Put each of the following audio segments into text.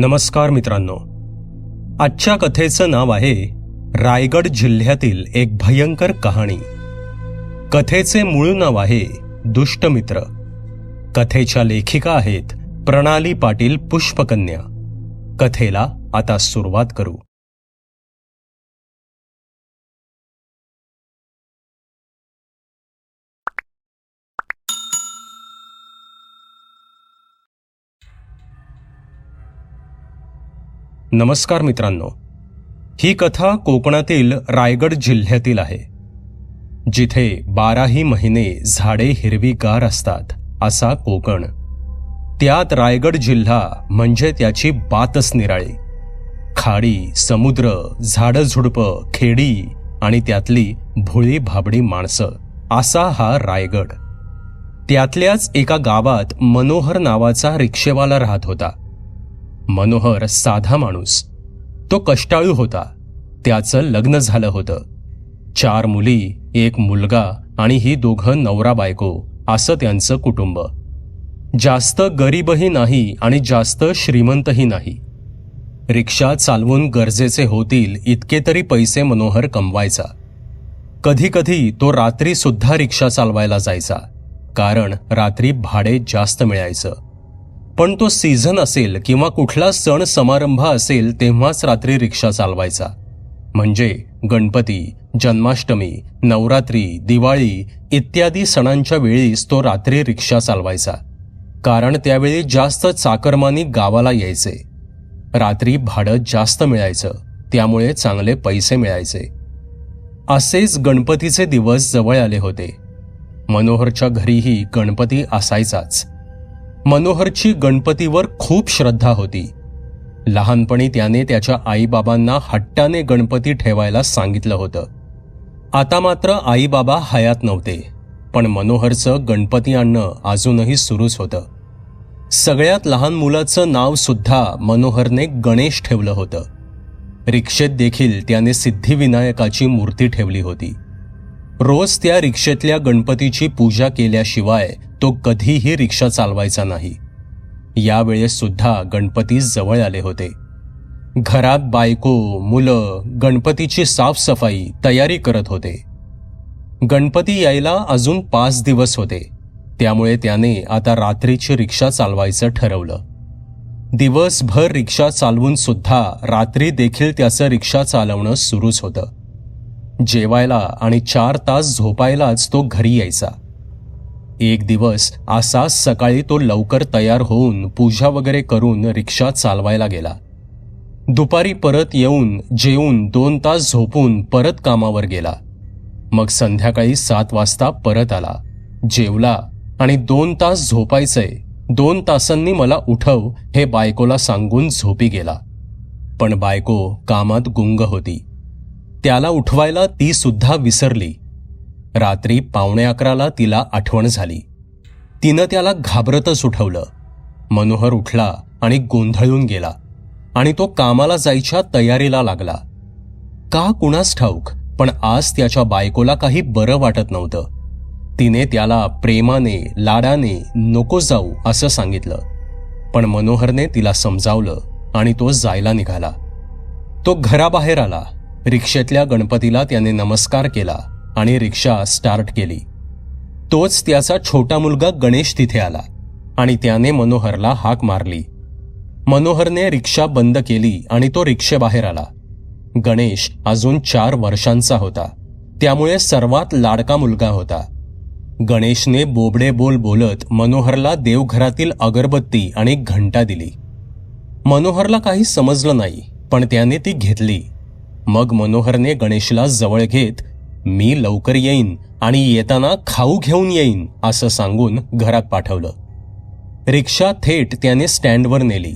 नमस्कार मित्रांनो. आजच्या कथेचं नाव आहे रायगड जिल्ह्यातील एक भयंकर कहाणी. कथेचे मूळ नाव आहे दुष्टमित्र. कथेच्या लेखिका आहेत प्रणाली पाटील पुष्पकन्या. कथेला आता सुरुवात करू. नमस्कार मित्रांनो. ही कथा कोकणातील रायगड जिल्ह्यातील आहे. जिथे बाराही महिने झाडे हिरवीगार असतात असा कोकण. त्यात रायगड जिल्हा म्हणजे त्याची बातच निराळी. खाडी समुद्र झाडझुडपं खेडी आणि त्यातली भोळी भाबडी माणसं असा हा रायगड. त्यातल्याच एका गावात मनोहर नावाचा रिक्षेवाला राहत होता. मनोहर साधा माणूस. तो कष्टाळू होता. त्याचं लग्न झालं होतं. चार मुली एक मुलगा आणि ही दोघं नवरा बायको असं त्यांचं कुटुंब. जास्त गरीबही नाही आणि जास्त श्रीमंतही नाही. रिक्षा चालवून गरजेचे होतील इतके तरी पैसे मनोहर कमवायचा. कधी कधी तो रात्री सुद्धा रिक्षा चालवायला जायचा. कारण रात्री भाडे जास्त मिळायचं. पण तो सीझन असेल किंवा कुठला सण समारंभ असेल तेव्हाच रात्री रिक्षा चालवायचा. म्हणजे गणपती जन्माष्टमी नवरात्री दिवाळी इत्यादी सणांच्या वेळीच तो रात्री रिक्षा चालवायचा. कारण त्यावेळी जास्त चाकरमानी गावाला यायचे. रात्री भाडं जास्त मिळायचं. त्यामुळे चांगले पैसे मिळायचे. असेच गणपतीचे दिवस जवळ आले होते. मनोहरच्या घरीही गणपती असायचाच. मनोहरची गणपतीवर खूप श्रद्धा होती. लहानपणी त्याने त्याच्या आईबाबांना हट्टाने गणपती ठेवायला सांगितलं होतं. आता मात्र आईबाबा हयात नव्हते पण मनोहरचं गणपती आणणं अजूनही सुरूच होतं. सगळ्यात लहान मुलाचं नाव सुद्धा मनोहरने गणेश ठेवलं होतं. रिक्षेत देखील त्याने सिद्धिविनायकाची मूर्ती ठेवली होती. रोज त्या रिक्षेतल्या गणपतीची पूजा केल्याशिवाय तो कधीही रिक्षा चालवायचा नाही. यावेळेस सुद्धा गणपती जवळ आले होते. घरात बायको मुलं गणपतीची साफसफाई तयारी करत होते. गणपती यायला अजून पाच दिवस होते. त्यामुळे त्याने आता रात्रीची रिक्षा चालवायचं ठरवलं. दिवसभर रिक्षा चालवून सुद्धा रात्री देखील त्याचं रिक्षा चालवणं सुरूच होतं. जेवायला आणि चार तास झोपायलाच तो घरी यायचा. एक दिवस असाच सकाळी तो लवकर तयार होऊन पूजा वगैरे करून रिक्षा चालवायला गेला. दुपारी परत येऊन जेवून दोन तास झोपून परत कामावर गेला. मग संध्याकाळी सात वाजता परत आला. जेवला आणि दोन तास झोपायचंय दोन तासांनी मला उठव हे बायकोला सांगून झोपी गेला. पण बायको कामात गुंग होती. त्याला उठवायला ती सुद्धा विसरली. रात्री पावणे अकराला तिला आठवण झाली. तिनं त्याला घाबरतच उठवलं. मनोहर उठला आणि गोंधळून गेला आणि तो कामाला जायच्या तयारीला लागला. का कुणास ठाऊक पण आज त्याच्या बायकोला काही बरं वाटत नव्हतं. तिने त्याला प्रेमाने लाडाने नको जाऊ असं सांगितलं. पण मनोहरने तिला समजावलं आणि तो जायला निघाला. तो घराबाहेर आला. रिक्षेतल्या गणपतीला त्याने नमस्कार केला. आणि रिक्षा स्टार्ट केली. तोच त्याचा छोटा मुलगा गणेश तिथे आला आणि त्याने मनोहरला हाक मारली. मनोहरने रिक्षा बंद केली आणि तो रिक्षेबाहेर आला. गणेश अजून चार वर्षांचा होता. त्यामुळे सर्वात लाडका मुलगा होता. गणेशने बोबडे बोल बोलत मनोहरला देवघरातील अगरबत्ती आणि घंटा दिली. मनोहरला काही समजलं नाही पण त्याने ती घेतली. मग मनोहरने गणेशला जवळ घेत मी लवकर येईन आणि येताना खाऊ घेऊन येईन असं सांगून घरात पाठवलं. रिक्षा थेट त्याने स्टँडवर नेली.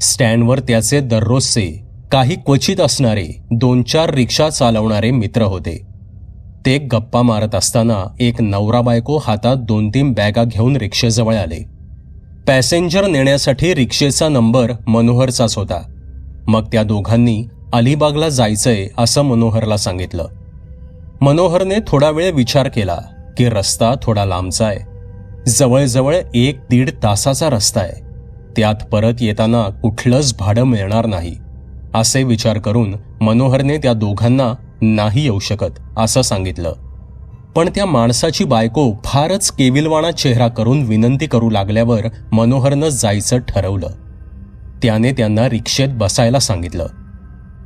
स्टँडवर त्याचे दररोजचे काही क्वचित असणारे दोन चार रिक्षा चालवणारे मित्र होते. ते गप्पा मारत असताना एक नवरा बायको हातात दोन तीन बॅगा घेऊन रिक्षेजवळ आले. पॅसेंजर नेण्यासाठी रिक्षेचा नंबर मनोहरचाच होता. मग त्या दोघांनी अलिबागला जायचंय असं मनोहरला सांगितलं. मनोहरने थोडा वेळ विचार केला की रस्ता थोडा लांबचा आहे. जवळजवळ एक दीड तासाचा रस्ता आहे. त्यात परत येताना कुठलंच भाडं मिळणार नाही. असे विचार करून मनोहरने त्या दोघांना नाही येऊ शकत असं सांगितलं. पण त्या माणसाची बायको फारच केविलवाणा चेहरा करून विनंती करू लागल्यावर मनोहरनं जायचं ठरवलं. त्याने त्यांना रिक्षेत बसायला सांगितलं.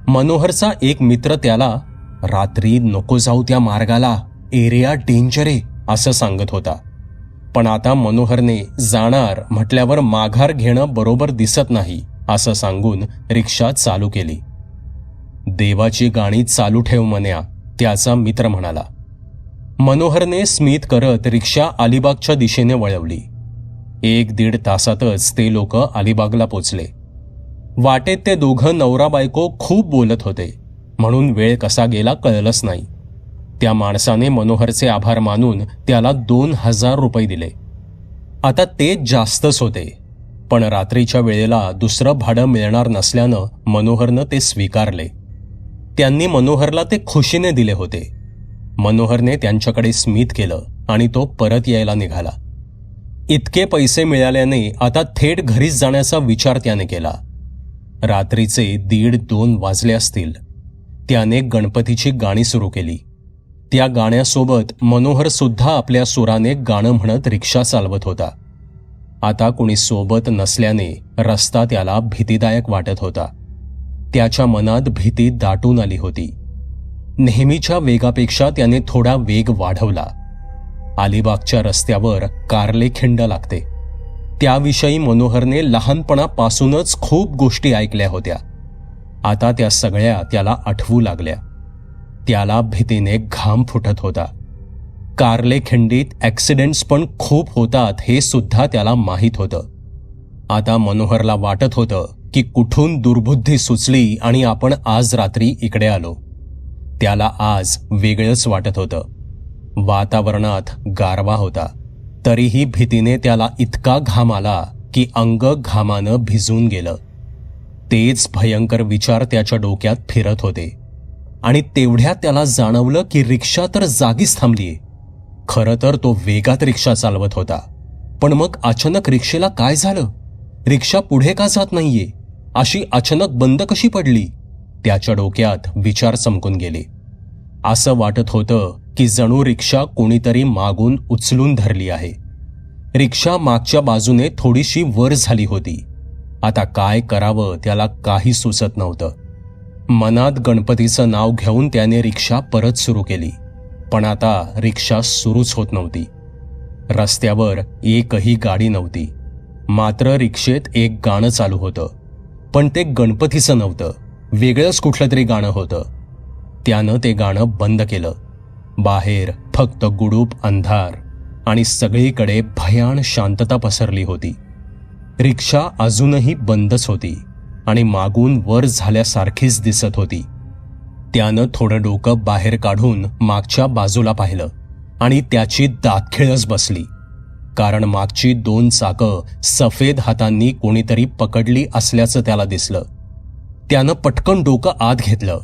मनोहरचा एक मित्र त्याला रात्री नको जाऊ त्या मार्गाला एरिया डेंजर आहे असं सांगत होता. पण आता मनोहरने जाणार म्हटल्यावर माघार घेणं बरोबर दिसत नाही असं सांगून रिक्षा चालू केली. देवाची गाणी चालू ठेव म्हण्या त्याचा मित्र म्हणाला. मनोहरने स्मित करत रिक्षा अलिबागच्या दिशेने वळवली. एक दीड तासातच ते लोक अलिबागला पोचले. वाटेत ते दोघं नवरा बायको खूप बोलत होते. म्हणून वेळ कसा गेला कळलंच नाही. त्या माणसाने मनोहरचे आभार मानून त्याला दोन हजार रुपये दिले. आता ते जास्तच होते. पण रात्रीच्या वेळेला दुसरं भाडं मिळणार नसल्यानं मनोहरनं ते स्वीकारले. त्यांनी मनोहरला ते खुशीने दिले होते. मनोहरने त्यांच्याकडे स्मित केलं आणि तो परत यायला निघाला. इतके पैसे मिळाल्याने आता थेट घरीच जाण्याचा विचार त्याने केला. रात्रीचे दीड दोन वाजले असतील. त्याने गणपतीची गाणी सुरू केली. त्या गाण्यासोबत मनोहर सुद्धा आपल्या सुराने गाणं म्हणत रिक्षा चालवत होता. आता कुणी सोबत नसल्याने रस्ता त्याला भीतीदायक वाटत होता. त्याच्या मनात भीती दाटून आली होती. नेहमीच्या वेगापेक्षा त्याने थोडा वेग वाढवला. अलिबागच्या रस्त्यावर कारले खिंड लागते. त्याविषयी मनोहरने लहानपणापासूनच खूप गोष्टी ऐकल्या होत्या. आता त्या सगळ्या त्याला आठवू लागल्या. त्याला भीतीने घाम फुटत होता. कारले खिंडीत ॲक्सिडेंट्स पण खूप होतात हे सुद्धा त्याला माहीत होतं. आता मनोहरला वाटत होतं की कुठून दुर्बुद्धी सुचली आणि आपण आज रात्री इकडे आलो. त्याला आज वेगळंच वाटत होतं. वातावरणात गारवा होता. तरीही भीतीने त्याला इतका घाम आला की अंग घामानं भिजून गेलं. तेच भयंकर विचार त्याच्या डोक्यात फिरत होते. आणि तेवढ्यात त्याला जाणवलं की रिक्षा तर जागीच थांबलीये. खरं तर तो वेगात रिक्षा चालवत होता. पण मग अचानक रिक्षेला काय झालं? रिक्षा पुढे का जात नाहीये? अशी अचानक बंद कशी पडली? त्याच्या डोक्यात विचार चमकून गेले. असं वाटत होतं की जणू रिक्षा कोणीतरी मागून उचलून धरली आहे. रिक्षा मागच्या बाजूने थोडीशी वर झाली होती. आता काय करावं त्याला काही सुचत नव्हतं. मनात गणपतीचं नाव घेऊन त्याने रिक्षा परत सुरू केली. पण आता रिक्षा सुरूच होत नव्हती. रस्त्यावर एकही गाडी नव्हती. मात्र रिक्षेत एक गाणं चालू होतं. पण ते गणपतीचं नव्हतं. वेगळंच कुठलं तरी गाणं होतं. त्यानं ते गाणं बंद केलं. बाहेर फक्त गुडूप अंधार आणि सगळीकडे भयान शांतता पसरली होती. रिक्षा अजूनही बंदच होती आणि मागून वर झाल्यासारखीच दिसत होती. त्यानं थोडं डोकं बाहेर काढून मागच्या बाजूला पाहिलं आणि त्याची दातखिळच बसली. कारण मागची दोन चाकं सफेद हातांनी कोणीतरी पकडली असल्याचं त्याला दिसलं. त्यानं पटकन डोकं आत घेतलं.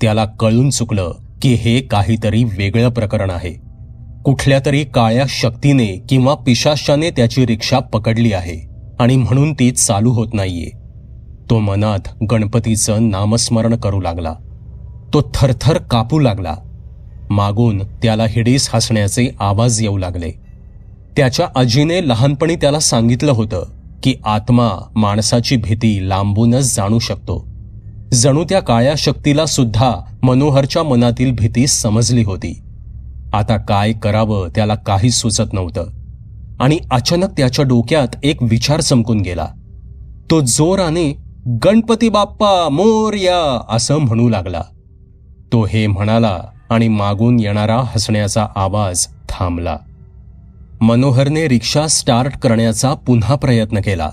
त्याला कळून चुकलं की हे काहीतरी वेगळं प्रकरण आहे. कुठल्या तरी काळ्या शक्तीने किंवा पिशाशाने त्याची रिक्षा पकडली आहे. आणि म्हणून ती चालू होत नाहीये. तो मनात गणपतीचं नामस्मरण करू लागला. तो थरथर कापू लागला. मागून त्याला हिडीस हसण्याचे आवाज येऊ लागले. त्याच्या आजीने लहानपणी त्याला सांगितलं होतं की आत्मा माणसाची भीती लांबूनच जाणू शकतो. जणू त्या काळ्या शक्तीला सुद्धा मनोहरच्या मनातील भीती समजली होती. आता काय करावं त्याला काही सुचत नव्हतं. आणि अचानक त्याच्या डोक्यात एक विचार चमकून गेला. तो जोराने गणपती बाप्पा मोरया असं म्हणू लागला. तो हे म्हणाला आणि मागून येणारा हसण्याचा आवाज थांबला. मनोहरने रिक्षा स्टार्ट करण्याचा पुन्हा प्रयत्न केला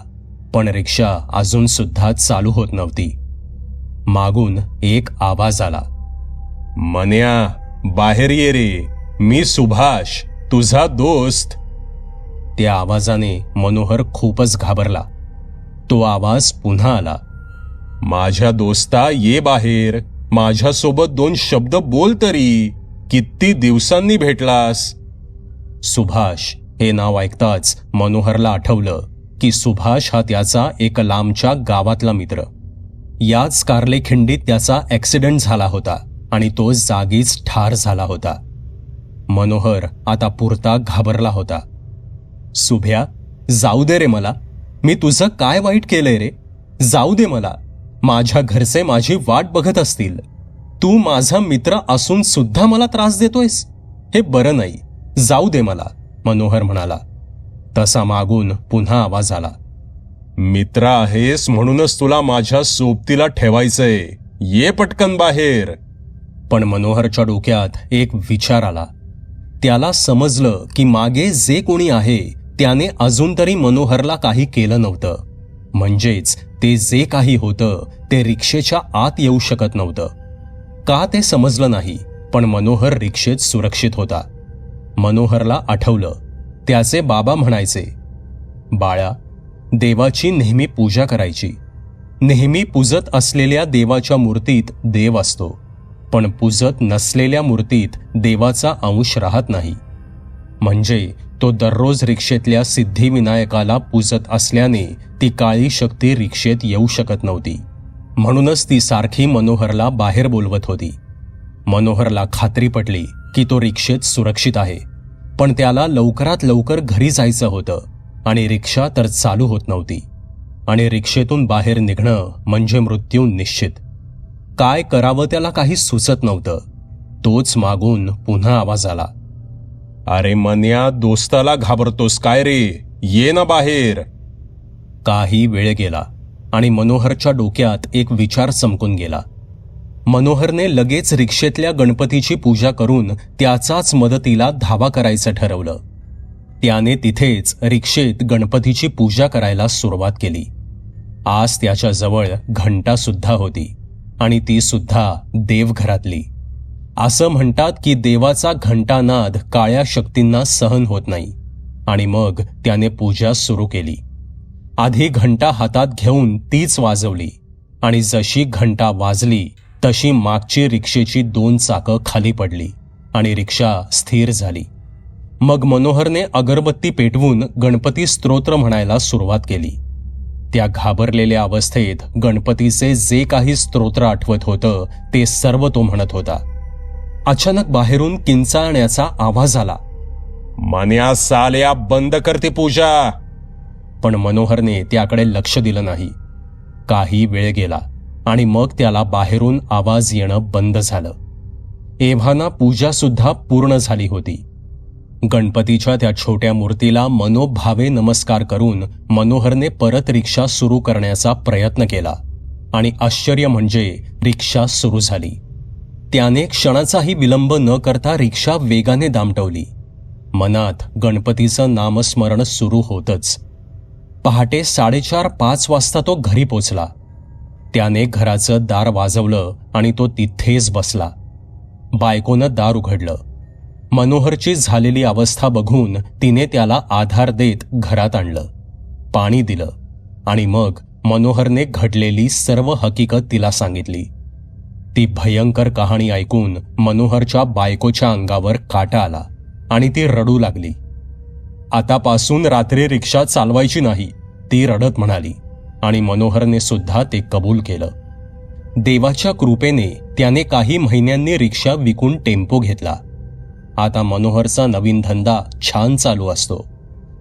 पण रिक्षा अजून सुद्धा चालू होत नव्हती. मागून एक आवाज आला. मन्या बाहेर ये रे. मी सुभाष तुझा दोस्त. त्या आवाजाने मनोहर खूपच घाबरला. तो आवाज पुन्हा आला. माझ्या दोस्ता ये बाहेर. माझ्यासोबत दोन शब्द बोल तरी. किती दिवसांनी भेटलास. सुभाष हे नाव ऐकताच मनोहरला आठवलं की सुभाष हा त्याचा एक लांबच्या गावातला मित्र. याच कारले खिंडीत त्याचा ॲक्सिडेंट झाला होता आणि तो जागीच ठार झाला होता. मनोहर आता पुरता घाबरला होता. सुभ्या जाऊ दे रे मला. मी तुझं काय वाईट केलंय रे? जाऊ दे मला. माझ्या घरचे माझी वाट बघत असतील. तू माझा मित्र असून सुद्धा मला त्रास देतोयस? हे बरं नाही. जाऊ दे मला मनोहर म्हणाला. तसा मागून पुन्हा आवाज आला. मित्र आहेस म्हणूनच तुला माझ्या सोबतीला ठेवायचंय. ये पटकन बाहेर. पण मनोहरच्या डोक्यात एक विचार आला. त्याला समजलं की मागे जे कोणी आहे त्याने अजून तरी मनोहरला काही केलं नव्हतं. म्हणजेच ते जे काही होतं ते रिक्षेच्या आत येऊ शकत नव्हतं. का ते समजलं नाही पण मनोहर रिक्षेत सुरक्षित होता. मनोहरला आठवलं. त्याचे बाबा म्हणायचे बाळा देवाची नेहमी पूजा करायची. नेहमी पूजत असलेल्या देवाच्या मूर्तीत देव असतो. पण पूजत नसलेल्या मूर्तीत देवाचा अंश राहत नाही. म्हणजे तो दररोज रिक्षेतल्या सिद्धिविनायकाला पूजत असल्याने ती काळी शक्ती रिक्षेत येऊ शकत नव्हती. म्हणूनच ती सारखी मनोहरला बाहेर बोलवत होती. मनोहरला खात्री पटली की तो रिक्षेत सुरक्षित आहे. पण त्याला लवकरात लवकर घरी जायचं होतं आणि रिक्षा तर चालू होत नव्हती. आणि रिक्षेतून बाहेर निघणं म्हणजे मृत्यू निश्चित. काय करावं त्याला काही सुचत नव्हतं. तोच मागून पुन्हा आवाज आला. अरे मन्या दोस्ताला घाबरतोस काय रे? ये ना बाहेर. काही वेळ गेला आणि मनोहरच्या डोक्यात एक विचार चमकून गेला. मनोहरने लगेच रिक्षेतल्या गणपतीची पूजा करून त्याचाच मदतीला धावा करायचं ठरवलं. त्याने तिथेच रिक्षेत गणपतीची पूजा करायला सुरुवात केली. आज त्याच्याजवळ घंटा सुद्धा होती आणि ती सुद्धा देवघरातली. असं म्हणतात की देवाचा घंटानाद काळ्या शक्तींना सहन होत नाही. आणि मग त्याने पूजा सुरू केली. आधी घंटा हातात घेऊन तीच वाजवली. आणि जशी घंटा वाजली तशी मागची रिक्षेची दोन चाकं खाली पडली. आणि रिक्षा स्थिर झाली. मग मनोहरने अगरबत्ती पेटवून गणपती स्तोत्र म्हणायला सुरुवात केली. त्या घाबरलेल्या अवस्थेत गणपतीचे जे काही स्तोत्र आठवत होतं ते सर्व तो म्हणत होता. अचानक बाहेरून किंचाळण्याचा आवाज आला. मन्या साल्या बंद करते पूजा. पण मनोहरने त्याकडे लक्ष दिलं नाही. काही वेळ गेला आणि मग त्याला बाहेरून आवाज येणं बंद झालं. एव्हाना पूजा सुद्धा पूर्ण झाली होती. गणपतीच्या त्या छोट्या मूर्तीला मनोभावे नमस्कार करून मनोहरने परत रिक्षा सुरू करण्याचा प्रयत्न केला. आणि आश्चर्य म्हणजे रिक्षा सुरू झाली. त्याने क्षणाचाही विलंब न करता रिक्षा वेगाने दामटवली. मनात गणपतीचं नामस्मरण सुरू होतच. पहाटे साडेचार पाच वाजता तो घरी पोचला. त्याने घराचं दार वाजवलं आणि तो तिथेच बसला. बायकोनं दार उघडलं. मनोहरची झालेली अवस्था बघून तिने त्याला आधार देत घरात आणलं. पाणी दिलं आणि मग मनोहरने घडलेली सर्व हकीकत तिला सांगितली. ती भयंकर कहाणी ऐकून मनोहरच्या बायकोच्या अंगावर काटा आला आणि ती रडू लागली. आतापासून रात्री रिक्षा चालवायची नाही ती रडत म्हणाली आणि मनोहरने सुद्धा ते कबूल केलं. देवाच्या कृपेने त्याने काही महिन्यांनी रिक्षा विकून टेम्पो घेतला. आता मनोहरचा नवीन धंदा छान चालू असतो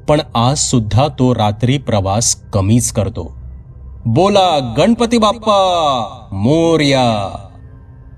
पण आज सुद्धा तो रात्री प्रवास कमीच करतो. बोला गणपती बाप्पा मोर्या!